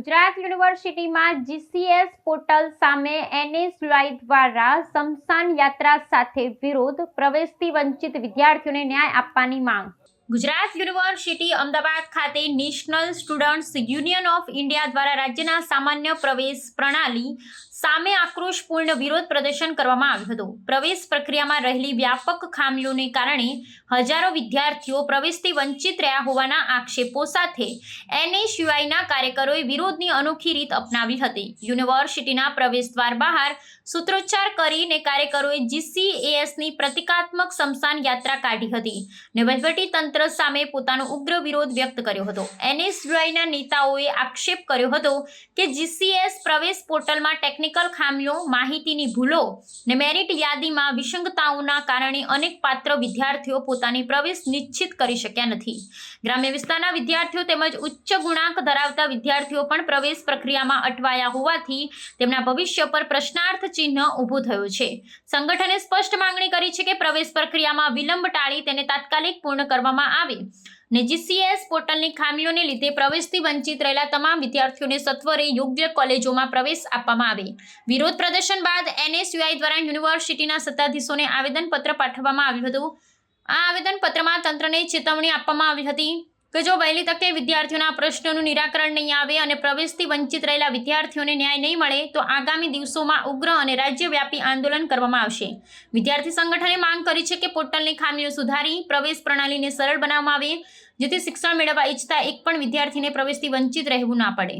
ગુજરાત યુનિવર્સિટીમાં GCS portal સામે NSUI દ્વારા સમસાન યાત્રા સાથે વિરોધ, પ્રવેશથી વંચિત વિદ્યાર્થીઓને ન્યાય આપવાની માંગ. ગુજરાત યુનિવર્સિટી અમદાવાદ ખાતે national students union of India દ્વારા રાજ્યના સામાન્ય પ્રવેશ પ્રણાલી સામે આક્રોશપૂર્ણ વિરોધ પ્રદર્શન કરવામાં આવ્યું હતું. પ્રવેશ પ્રક્રિયામાં રહેલી વ્યાપક ખામીઓને કારણે હજારો વિદ્યાર્થીઓ પ્રવેશથી વંચિત રહ્યા હોવાના આક્ષેપો સાથે એનએસયુઆઈના કાર્યકરોએ વિરોધની અનોખી રીત અપનાવી હતી. યુનિવર્સિટીના પ્રવેશ દ્વાર બહાર સૂત્રોચ્ચાર કરીને કાર્યકરોએ જીસીએએસની પ્રતિકાત્મક સમસાન યાત્રા કાઢી હતી. ને વહીવટી તંત્ર સામે પોતાનો ઉગ્ર વિરોધ વ્યક્ત કર્યો હતો. એનએસયુઆઈના નેતાઓએ આક્ષેપ કર્યો હતો કે જીસીએસ પ્રવેશ પોર્ટલમાં ટેકનિકલ ખામીઓ, માહિતીની ભૂલો ને મેરિટ યાદીમાં વિસંગતાઓના કારણે અનેક પાત્ર વિદ્યાર્થીઓ પોતાની પ્રવેશ નિશ્ચિત કરી શક્યા નથી. ગ્રામ્ય વિસ્તારના વિદ્યાર્થીઓ તેમજ ઉચ્ચ ગુણાંક ધરાવતા વિદ્યાર્થીઓ પણ પ્રવેશ પ્રક્રિયામાં અટવાયા હોવાથી તેમના ભવિષ્ય પર પ્રશ્નાર્થ ચિહ્ન ઊભું થયું છે. સંગઠને સ્પષ્ટ માંગણી કરી છે કે પ્રવેશ પ્રક્રિયામાં વિલંબ ટાળી તેને તાત્કાલિક પૂર્ણ કરવામાં આવે. ને જીસીએસ પોર્ટલની ખામીઓને લીધે પ્રવેશથી વંચિત રહેલા તમામ વિદ્યાર્થીઓને સત્વરે યોગ્ય કોલેજોમાં પ્રવેશ આપવામાં આવે. વિરોધ પ્રદર્શન બાદ એનએસયુઆઈ દ્વારા યુનિવર્સિટીના સત્તાધીશોને આવેદનપત્ર પાઠવવામાં આવ્યું હતું. આ આવેદનપત્રમાં તંત્રને ચેતવણી આપવામાં આવી હતી. કે જો વહેલી તકે વિદ્યાર્થીઓના પ્રશ્નોનું નિરાકરણ નહીં આવે અને પ્રવેશથી વંચિત રહેલા વિદ્યાર્થીઓને ન્યાય નહીં મળે, તો આગામી દિવસોમાં ઉગ્ર અને રાજ્યવ્યાપી આંદોલન કરવામાં આવશે. વિદ્યાર્થી સંગઠને માંગ કરી છે કે પોર્ટલની ખામીઓ સુધારી, પ્રવેશ પ્રણાલીને સરળ બનાવવામાં આવે, જેથી શિક્ષણ મેળવવા ઈચ્છતા એક પણ વિદ્યાર્થીને પ્રવેશથી વંચિત રહેવું ના પડે.